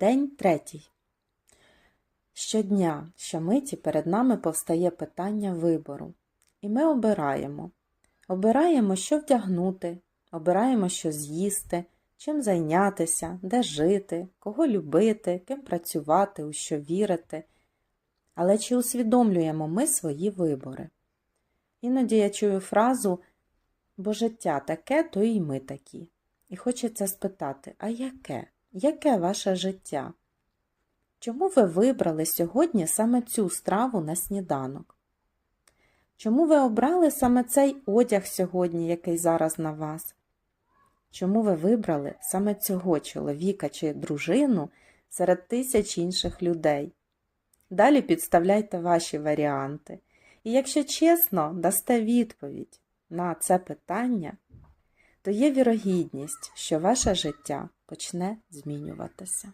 День третій. Щодня, щомиті перед нами повстає питання вибору. І ми обираємо. Обираємо, що вдягнути, обираємо, що з'їсти, чим зайнятися, де жити, кого любити, ким працювати, у що вірити. Але чи усвідомлюємо ми свої вибори? Іноді я чую фразу бо життя таке, то і ми такі. І хочеться спитати, а яке? Яке ваше життя? Чому ви вибрали сьогодні саме цю страву на сніданок? Чому ви обрали саме цей одяг сьогодні, який зараз на вас? Чому ви вибрали саме цього чоловіка чи дружину серед тисяч інших людей? Далі підставляйте ваші варіанти. І якщо чесно дасте відповідь на це питання, то є вірогідність, що ваше життя почне змінюватися.